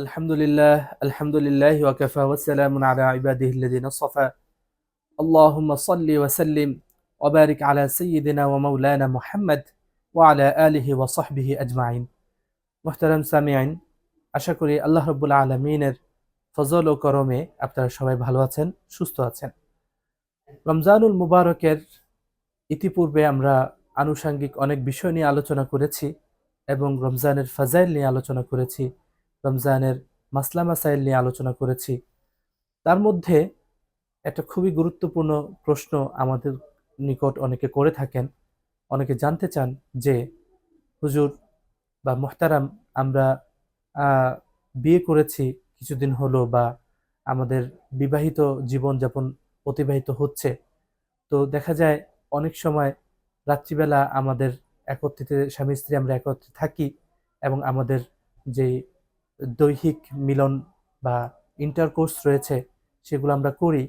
আলহামদুলিল্লাহ আলহামদুলিল্লাহ ওয়াকাফা ওয়াসালাম আলা ইবাদিহি আল্লাযিনা সাফা। আল্লাহুম্মা সাল্লি ওয়া সাল্লিম, ওয়া বারিক আলা সাইয়্যিদিনা ওয়া মাওলানা মুহাম্মদ ওয়া আলা আলিহি ওয়া সাহবিহি আজমাইন। মুহতারাম সামিঈন, আশা করি আল্লাহ রাব্বুল আলামিনের ফজল ও করমে আপনারা সবাই ভালো আছেন, সুস্থ আছেন। রমজানুল মুবারকের ইতিপূর্বে আমরা আনুষাঙ্গিক অনেক বিষয় নিয়ে আলোচনা করেছি এবং রমজানের ফজাইল নিয়ে আলোচনা করেছি। রমজানের মাসলা মাসাইল নিয়ে আলোচনা করেছি। তার মধ্যে একটা খুবই গুরুত্বপূর্ণ প্রশ্ন আমাদের নিকট অনেকে করে থাকেন। অনেকে জানতে চান যে, হুজুর বা মোহতারাম, আমরা বিয়ে করেছি কিছুদিন হলো বা আমাদের বিবাহিত জীবনযাপন অতিবাহিত হচ্ছে। তো দেখা যায় অনেক সময় রাত্রিবেলা আমাদের একত্রিত স্বামী স্ত্রী আমরা একত্রে থাকি এবং আমাদের যে দৈহিক মিলন বা ইন্টারকোর্স রয়েছে, সেগুলো আমরা করি।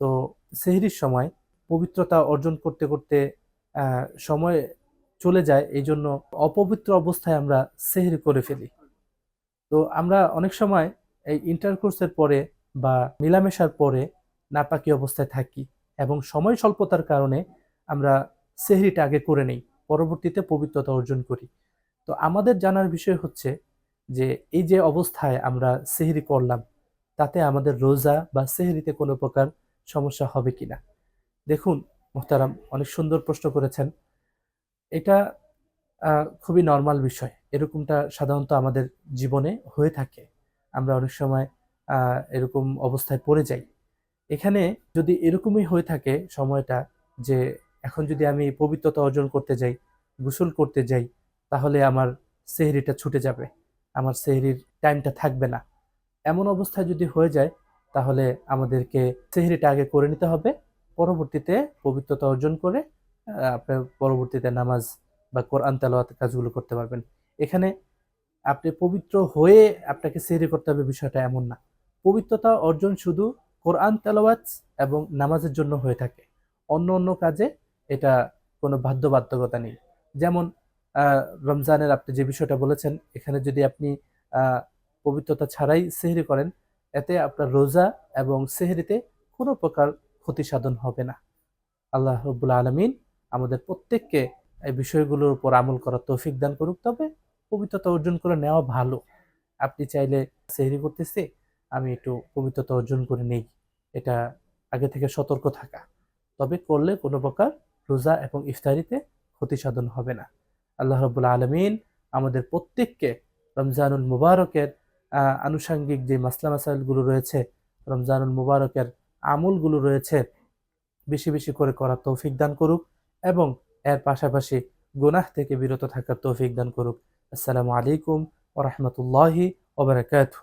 তো সেহরির সময় পবিত্রতা অর্জন করতে করতে সময় চলে যায়, এই জন্য অপবিত্র অবস্থায় আমরা সেহরি করে ফেলি। তো আমরা অনেক সময় এই ইন্টারকোর্সের পরে বা মিলামেশার পরে নাপাকি অবস্থায় থাকি এবং সময় স্বল্পতার কারণে আমরা সেহরিটা আগে করে নেই, পরবর্তীতে পবিত্রতা অর্জন করি। তো আমাদের জানার বিষয় হচ্ছে যে এই যে অবস্থায় আমরা সেহরি করলাম, তাতে আমাদের রোজা বা সেহরিতে কোনো প্রকার সমস্যা হবে কিনা দেখুন, মোহতারাম, অনেক সুন্দর প্রশ্ন করেছেন। এটা খুবই নর্মাল বিষয়। এরকমটা সাধারণত আমাদের জীবনে হয়ে থাকে। আমরা অনেক সময় এরকম অবস্থায় পড়ে যাই। এখানে যদি এরকমই হয়ে থাকে সময়টা যে এখন যদি আমি পবিত্রতা অর্জন করতে যাই, গোসল করতে যাই, তাহলে আমার সেহরিটা ছুটে যাবে। আমার সেহরির টাইমটা থাকবে না। এমন অবস্থায় যদি হয়ে যায়, তাহলে আমাদেরকে সেহরিটা আগে করে নিতে হবে, পরবর্তীতে পবিত্রতা অর্জন করে আপনার পরবর্তীতে নামাজ বা কোরআন তেলাওয়াত কাজগুলো করতে পারবেন। এখানে আপনি পবিত্র হয়ে আপনাকে সেহরি করতে হবে বিষয়টা এমন না। পবিত্রতা অর্জন শুধু কোরআন তেলাওয়াত এবং নামাজের জন্য হয়ে থাকে। অন্য অন্য কাজে এটা কোনো বাধ্যবাধকতা নেই। যেমন রমজানের আপনি যে বিষয়টা বলেছেন, এখানে যদি আপনি পবিত্রতা ছাড়াই সেহরি করেন, এতে আপনার রোজা এবং সেহরিতে কোনো প্রকার ক্ষতি সাধন হবে না। আল্লাহ রব্বুল আলমিন আমাদের প্রত্যেককে এই বিষয়গুলোর উপর আমল করার তৌফিক দান করুক, তবে পবিত্রতা অর্জন করে নেওয়া ভালো। আপনি চাইলে সেহরি করতেছি, আমি একটু পবিত্রতা অর্জন করে নেই, এটা আগে থেকে সতর্ক থাকা। তবে করলে কোনো প্রকার রোজা এবং ইফতারিতে ক্ষতি সাধন হবে না। আল্লাহ রবুল্লা আলমিন আমাদের প্রত্যেককে রমজানুল মুবারকের আনুষাঙ্গিক যে মাসলা মাসাইলগুলো রয়েছে, রমজানুল মুবারকের আমলগুলো রয়েছে, বেশি বেশি করে করার তৌফিক দান করুক এবং এর পাশাপাশি গুনাহ থেকে বিরত থাকার তৌফিক দান করুক। আসসালামু আলাইকুম ওরহমতুল্লাহি ওবরাকাতুহ